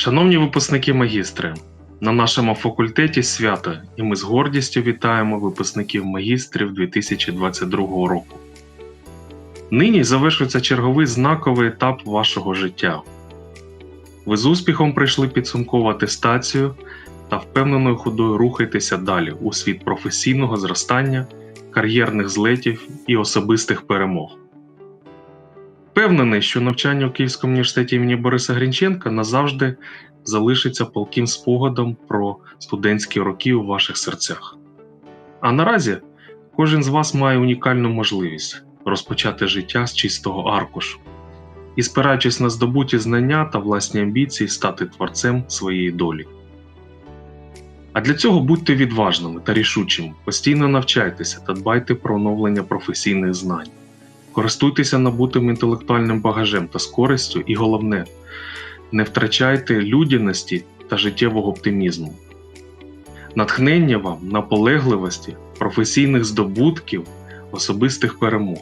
Шановні випускники магістри, на нашому факультеті свято, і ми з гордістю вітаємо випускників магістрів 2022 року. Нині завершується черговий знаковий етап вашого життя. Ви з успіхом пройшли підсумкову атестацію та впевненою ходою рухаєтеся далі у світ професійного зростання, кар'єрних злетів і особистих перемог. Впевнений, що навчання у Київському університеті імені Бориса Грінченка назавжди залишиться палким спогадом про студентські роки у ваших серцях. А наразі кожен з вас має унікальну можливість розпочати життя з чистого аркушу і, спираючись на здобуті знання та власні амбіції, стати творцем своєї долі. А для цього будьте відважними та рішучими, постійно навчайтеся та дбайте про оновлення професійних знань. Користуйтеся набутим інтелектуальним багажем та з користю, і головне, не втрачайте людяності та життєвого оптимізму. Натхнення вам, наполегливості, професійних здобутків, особистих перемог.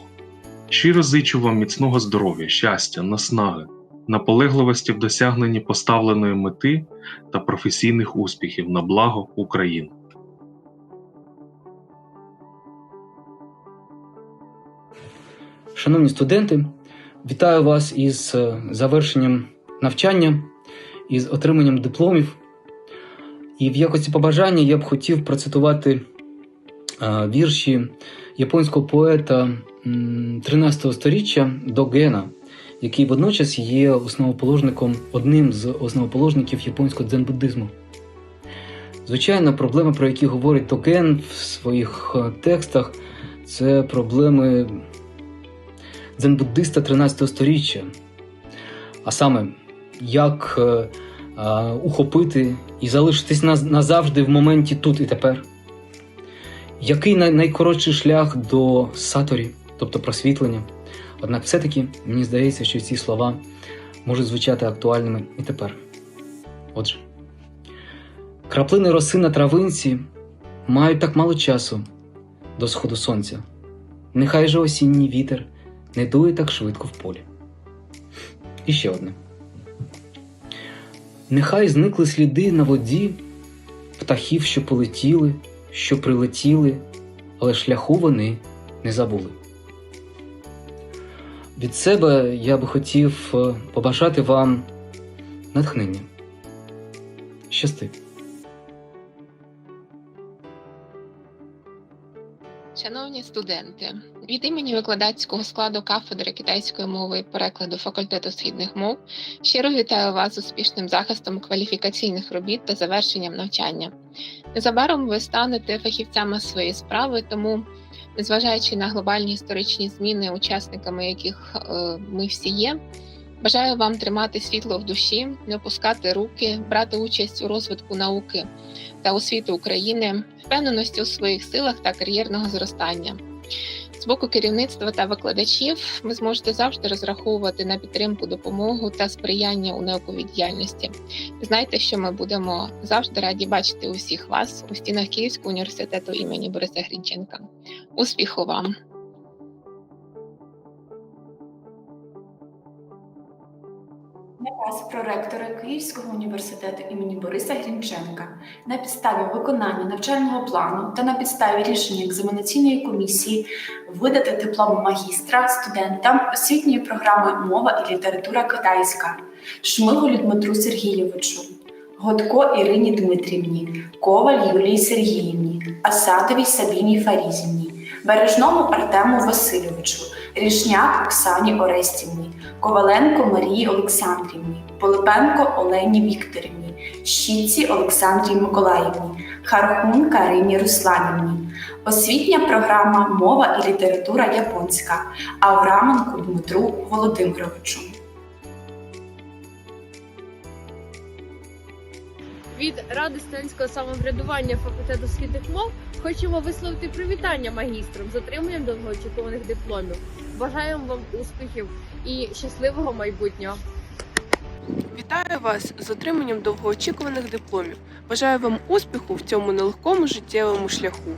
Щиро зичу вам міцного здоров'я, щастя, наснаги, наполегливості в досягненні поставленої мети та професійних успіхів на благо України. Шановні студенти, вітаю вас із е, завершенням навчання, із отриманням дипломів. І в якості побажання я б хотів процитувати е, вірші японського поета м, 13 століття Догена, який водночас є основоположником, одним з основоположників японського дзен-буддизму. Звичайно, проблеми, про які говорить Доген в своїх е, текстах, це проблеми дзен-буддиста 13 сторіччя. А саме, як е, е, ухопити і залишитись наз- назавжди в моменті тут і тепер. Який най- найкоротший шлях до саторі, тобто просвітлення? Однак все-таки мені здається, що ці слова можуть звучати актуальними і тепер. Отже, краплини роси на травинці мають так мало часу до сходу сонця. Нехай же осінній вітер не дує так швидко в полі. І ще одне. Нехай зникли сліди на воді птахів, що полетіли, що прилетіли, але шляху вони не забули. Від себе я би хотів е, побажати вам натхнення. Щасти! Шановні студенти, від імені викладацького складу кафедри китайської мови і перекладу факультету східних мов щиро вітаю вас з успішним захистом кваліфікаційних робіт та завершенням навчання. Незабаром ви станете фахівцями своєї справи, тому, незважаючи на глобальні історичні зміни, учасниками яких е, ми всі є, бажаю вам тримати світло в душі, не опускати руки, брати участь у розвитку науки та освіти України, впевненості у своїх силах та кар'єрного зростання. З боку керівництва та викладачів ви зможете завжди розраховувати на підтримку, допомогу та сприяння у науковій діяльності. Знайте, що ми будемо завжди раді бачити усіх вас у стінах Київського університету імені Бориса Грінченка. Успіху вам! Наказ проректора Київського університету імені Бориса Грінченка. На підставі виконання навчального плану та на підставі рішення екзаменаційної комісії видати диплом магістра студентам освітньої програми Мова і література китайська Шмиголю Дмитру Сергійовичу, Годко Ірині Дмитрівні, Коваль Юлії Сергіївні, Асадовій Сабіні Фарізівні, Бережному Артему Васильовичу, Рішняк Оксані Орестівні, Коваленко Марії Олександрівні, Полипенко Олені Вікторівні, Щіці Олександрі Миколаївні, Хархун Карині Русланівні, освітня програма Мова і література японська Авраменку Дмитру Володимировичу. Від Ради студентського самоврядування факультету східних мов хочемо висловити привітання магістрам з отриманням довгоочікуваних дипломів. Бажаємо вам успіхів і щасливого майбутнього. Вітаю вас з отриманням довгоочікуваних дипломів. Бажаю вам успіху в цьому нелегкому життєвому шляху.